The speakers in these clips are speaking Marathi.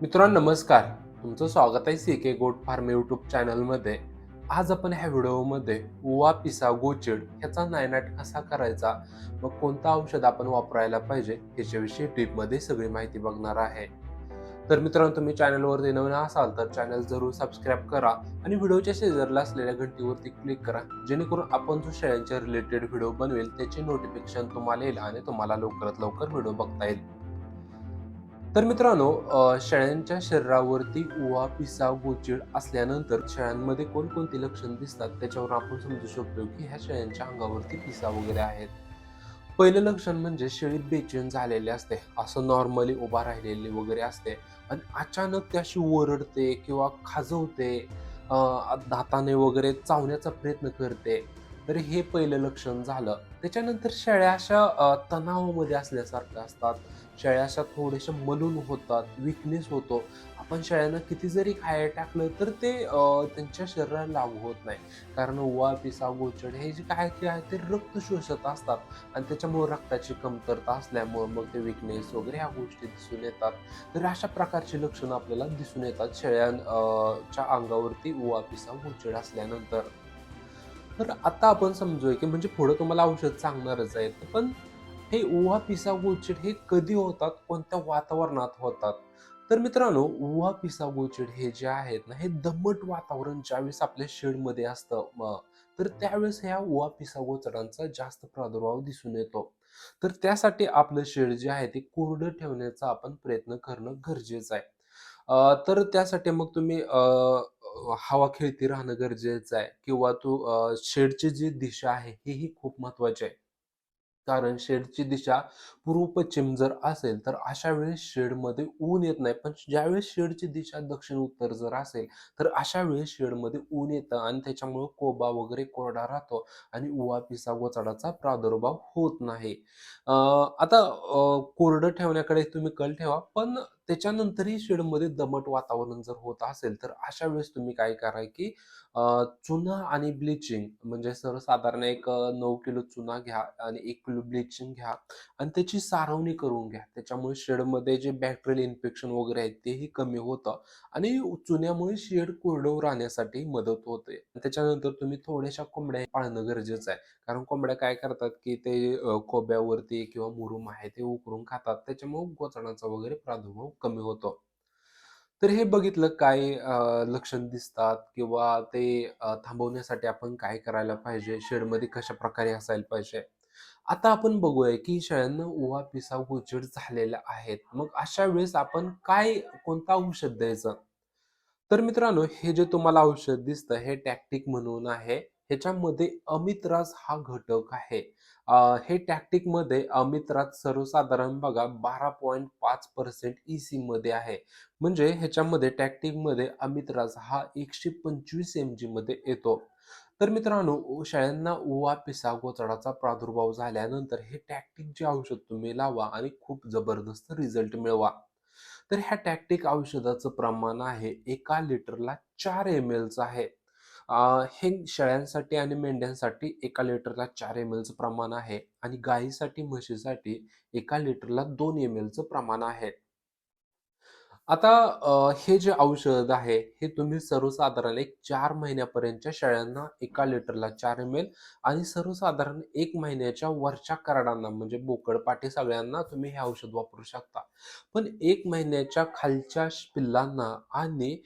मित्रांनो नमस्कार. तुमचं स्वागत आहे सी के गोट फार्म यूट्यूब चॅनलमध्ये. आज आपण ह्या व्हिडिओमध्ये उवा पिसा गोचिड ह्याचा नायनाट कसा करायचा मग कोणतं औषध आपण वापरायला पाहिजे ह्याच्याविषयी टिपमध्ये सगळी माहिती बघणार आहे. तर मित्रांनो तुम्ही चॅनलवरती नवीन असाल तर चॅनल जरूर सबस्क्राईब करा आणि व्हिडिओच्या शेजारला असलेल्या घंटीवरती क्लिक करा जेणेकरून आपण जो शेळ्यांच्या रिलेटेड व्हिडिओ बनवेल त्याचे नोटिफिकेशन तुम्हाला येईल आणि तुम्हाला लवकरात लवकर व्हिडिओ बघता येईल. तर मित्रांनो शेळ्यांच्या शरीरावरती उवा पिसा गोचिड असल्यानंतर शेळ्यांमध्ये कोणकोणती लक्षण दिसतात? त्याच्यावर आपण समजू शकतो की ह्या शेळ्यांच्या अंगावरती पिसा वगैरे आहेत. पहिलं लक्षण म्हणजे शेळी बेचैन झालेली असते. असं नॉर्मली उभा राहिलेली वगैरे असते. आणि अचानक त्याशी ओरडते किंवा खाजवते दाताने वगैरे चावण्याचा प्रयत्न करते. तर हे पहिलं लक्षण झालं. त्याच्यानंतर शेळ्या अशा तणावामध्ये असल्यासारख्या असतात. शेळ्या अशा थोड्याशा मलून होतात विकनेस होतो. आपण शेळ्यांना किती जरी खायला टाकलं तर ते त्यांच्या शरीराला लागू होत नाही. कारण ओवा पिसा गोचड हे जे काय ते आहे ते रक्त शोषत असतात. आणि त्याच्यामुळे रक्ताची कमतरता असल्यामुळे मग ते विकनेस वगैरे ह्या गोष्टी दिसून येतात. तर अशा प्रकारची लक्षणं आपल्याला दिसून येतात शेळ्यांच्या अंगावरती ओवा पिसा गोचड असल्यानंतर. तर आता आपण समजूया की म्हणजे पुढं तुम्हाला औषध सांगणारच आहे पण हे उहा पिसा गोचिड हे कधी होतात? कोणत्या वातावरणात होतात? तर मित्रांनो उहा पिसा गोचिड हे जे आहेत ना हे दमट वातावरण ज्यावेळेस आपल्या शेडमध्ये असतं तर त्यावेळेस ह्या उहा पिसा गोचडांचा जास्त प्रादुर्भाव दिसून येतो. तर त्यासाठी आपलं शेड जे आहे ते कोरडं ठेवण्याचा आपण प्रयत्न करणं गरजेचं आहे. अ, तर त्यासाठी मग तुम्ही हवा खेळती राहणं गरजेचं आहे किंवा तू शेडची जी दिशा आहे हेही खूप महत्वाची आहे. कारण शेडची दिशा पूर्व पश्चिम जर असेल तर अशा वेळेस शेडमध्ये ऊन येत नाही. पण ज्यावेळेस शेडची दिशा दक्षिण उत्तर जर असेल तर अशा वेळेस शेडमध्ये ऊन येतं आणि त्याच्यामुळे कोबा वगैरे कोरडा राहतो आणि उवा पिसा गोचाडाचा प्रादुर्भाव होत नाही. आता कोरडं ठेवण्याकडे तुम्ही कल ठेवा पण त्याच्यानंतरही शेडमध्ये दमट वातावरण जर होत असेल तर अशा वेळेस तुम्ही काय करा की चुना आणि ब्लिचिंग म्हणजे सर्वसाधारण एक नऊ किलो चुना घ्या आणि एक किलो ब्लिचिंग घ्या आणि त्याची सारवणी करून घ्या. त्याच्यामुळे शेडमध्ये जे बॅक्टेरियल इन्फेक्शन वगैरे आहे तेही कमी होतं आणि चुन्यामुळे शेड कोरडं राहण्यासाठी मदत होते. त्याच्यानंतर तुम्ही थोड्याशा कोंबड्या पाळणं गरजेचं आहे. कारण कोंबड्या काय करतात की ते खोब्यावरती किंवा मुरुम आहे ते उकरून खातात. त्याच्यामुळे गोचणाचा वगैरे प्रादुर्भाव कमी होतो. तर हे बघितलं काय लक्षण दिसतात किंवा ते थांबवण्यासाठी आपण काय करायला पाहिजे? शेडमध्ये कशाप्रकारे असायला पाहिजे? आता आपण बघूया की शेळ्यांना उवा, पिसा गोचिड झालेला आहेत. मग अशा वेळेस आपण काय कोणतं औषध द्यायचं? तर मित्रांनो, हे जे तुम्हाला औषध दिसतं हे टॅक्टिक म्हणून आहे. ह्याच्यामध्ये अमित्राज हा घटक आहे. हे टॅक्टिकमध्ये अमित्राज सर्वसाधारण बघा बारा पॉईंट पाच पर्सेंट ई सी मध्ये आहे. म्हणजे ह्याच्यामध्ये टॅक्टिकमध्ये अमित्राज हा 125 एमजी मध्ये येतो. तर मित्रांनो, शाळांना ओवा पिसा, गोचडाचा प्रादुर्भाव झाल्यानंतर हे टॅक्टिक जे औषध तुम्ही लावा आणि खूप जबरदस्त रिझल्ट मिळवा. तर ह्या टॅक्टिक औषधाचं प्रमाण आहे एका लिटरला चार एम एलचं आहे. हे शेळ्यांसाठी आणि मेंढ्यांसाठी एका लिटरला चार एम एलचं प्रमाण आहे आणि गायीसाठी, म्हशीसाठी एका लिटरला दोन एम एलचं प्रमाण आहे. आता हे जे औषध आहे, हे तुम्ही सर्वसाधारण एक चार महिन्यापर्यंतच्या शेळ्यांना एका लिटरला चार एम एल आणि सर्वसाधारण एक महिन्याच्या वरच्या करडांना म्हणजे बोकडपाठी सगळ्यांना तुम्ही हे औषध वापरू शकता. पण एक महिन्याच्या खालच्या पिल्लांना आणि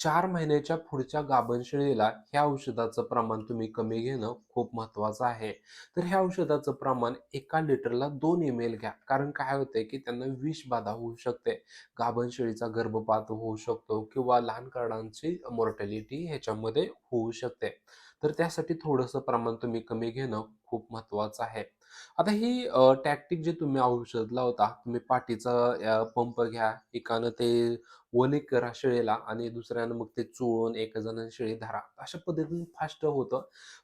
चार महिन्याच्या पुढच्या गाभनशिळेला ह्या औषधाचं प्रमाण तुम्ही कमी घेणं खूप महत्त्वाचं आहे. तर ह्या औषधाचं प्रमाण एका लिटरला दोन एम एल घ्या. कारण काय होतंय, की त्यांना विषबाधा होऊ शकते. गाभणशिळीचा गर्भपात होऊ शकतो किंवा लहान कारणांची मॉर्टॅलिटी ह्याच्यामध्ये होऊ शकते. तर त्यासाठी थोडंसं प्रमाण तुम्ही कमी घेणं खूप महत्त्वाचं आहे. आता ही टॅक्टिक जे तुम्ही औषध लावता, तुम्ही पाठीचा पंप घ्या, एकानं ते वने करा शेळीला आणि दुसऱ्यानं मग ते चोळून एका जणांनी शेळी धरा. अशा पद्धतीने फास्ट होतं.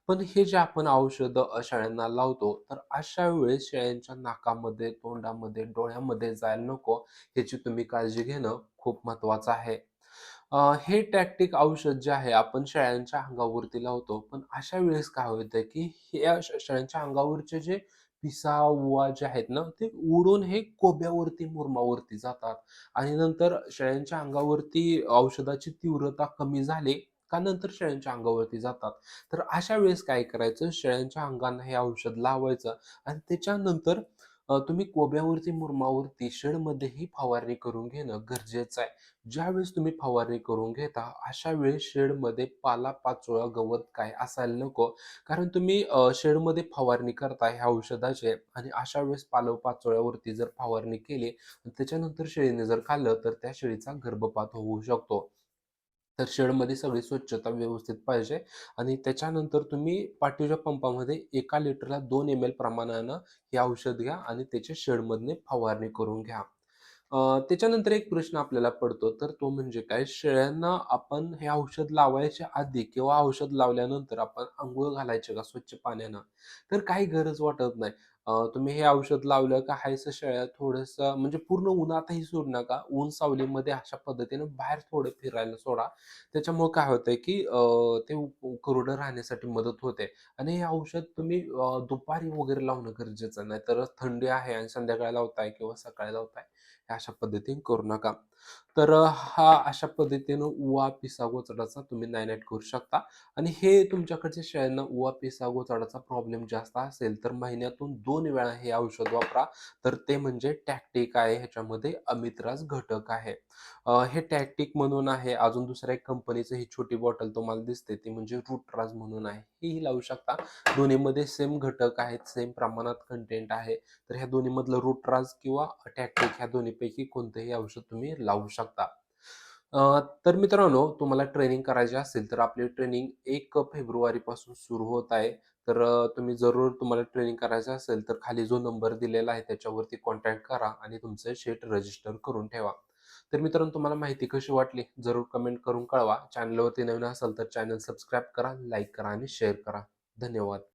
पण हे जे आपण औषध शेळ्यांना लावतो, तर अशा वेळेस शेळ्यांच्या नाकामध्ये, तोंडामध्ये, डोळ्यामध्ये जायला नको ह्याची तुम्ही काळजी घेणं खूप महत्त्वाचं आहे. हे टॅक्टिक औषध जे आहे आपण शेळ्यांच्या अंगावरती लावतो. पण अशा वेळेस काय होतं, की या शेळ्यांच्या अंगावरचे जे पिसा उवा जे आहेत ना ते उडून हे कोब्यावरती मुरमावरती जातात. आणि नंतर शेळ्यांच्या अंगावरती औषधाची तीव्रता कमी झाली का नंतर शेळ्यांच्या अंगावरती जातात. तर अशा वेळेस काय करायचं? शेळ्यांच्या अंगांना हे औषध लावायचं आणि त्याच्यानंतर तुम्ही कोब्यावरती मुरमावरती शेडमध्येही फवारणी करून घेणं गरजेचं आहे. ज्यावेळेस तुम्ही फवारणी करून घेता अशा वेळेस शेडमध्ये पालापाचोळा गवत काय असायला नको. कारण तुम्ही शेडमध्ये फवारणी करता ह्या औषधाचे आणि अशा वेळेस पालापाचोळ्यावरती जर फवारणी केली त्याच्यानंतर शेळीने जर खाल्लं तर त्या शेळीचा गर्भपात होऊ शकतो. तर शेडमध्ये सगळी स्वच्छता व्यवस्थित पाहिजे. आणि त्याच्यानंतर तुम्ही पाठीच्या पंपामध्ये एका लिटरला दोन एम एल प्रमाणानं हे औषध घ्या आणि त्याच्या शेडमधने फवारणी करून घ्या. त्याच्यानंतर एक प्रश्न आपल्याला पडतो तर तो म्हणजे काय? शेळ्यांना आपण हे औषध लावायच्या आधी किंवा औषध लावल्यानंतर आपण आंघोळ घालायचे का स्वच्छ पाण्यानं? तर काही गरज वाटत नाही. तुम्ही हे औषध लावलं का हायस शेळ्या थोडस म्हणजे पूर्ण उन्हातही सोडू नका. ऊन सावलीमध्ये अशा पद्धतीने बाहेर थोडं फिरायला सोडा. त्याच्यामुळे काय होतंय की ते उ- कोरडं राहण्यासाठी मदत होते. आणि हे औषध तुम्ही दुपारी वगैरे लावणं गरजेचं नाही तर थंडी आहे आणि संध्याकाळी लावताय किंवा सकाळी लावताय हे अशा पद्धतीने करू नका. तर हा अशा पद्धतीनं उवा पिसा गोचडाचा तुम्ही नायनाट करू शकता. आणि हे तुमच्याकडच्या शेळ्यांना उवा पिसा गोचडाचा प्रॉब्लेम जास्त असेल तर महिन्यातून दोन दोन वेळा हे औषध वापरा. तर ते म्हणजे टॅक्टिक आहे ह्याच्यामध्ये अमित्राज घटक आहे. हे टॅक्टिक म्हणून आहे. अजून दुसऱ्या एक कंपनीचं ही छोटी बॉटल तुम्हाला दिसते ती म्हणजे रूटराज म्हणून आहे. हेही लावू शकता. दोन्हीमध्ये सेम घटक आहेत सेम प्रमाणात कंटेंट आहे. तर ह्या दोन्हीमधलं रूटराज किंवा टॅक्टिक ह्या दोन्हीपैकी कोणतंही औषध तुम्ही लावू शकता. तर मित्रांनो तुम्हाला ट्रेनिंग करायची असेल तर आपली ट्रेनिंग एक फेब्रुवारीपासून सुरू होत आहे. तर तुम्ही जरूर तुम्हाला ट्रेनिंग करायचं असेल तर खाली जो नंबर दिलेला आहे त्याच्यावरती कॉन्टॅक्ट करा आणि तुमचं शेट रजिस्टर करून ठेवा. तर मित्रांनो तुम्हाला माहिती कशी वाटली? जरूर कमेंट करून कळवा. चॅनलवरती नवीन असाल तर चॅनल सबस्क्राईब करा लाईक करा आणि शेअर करा. धन्यवाद.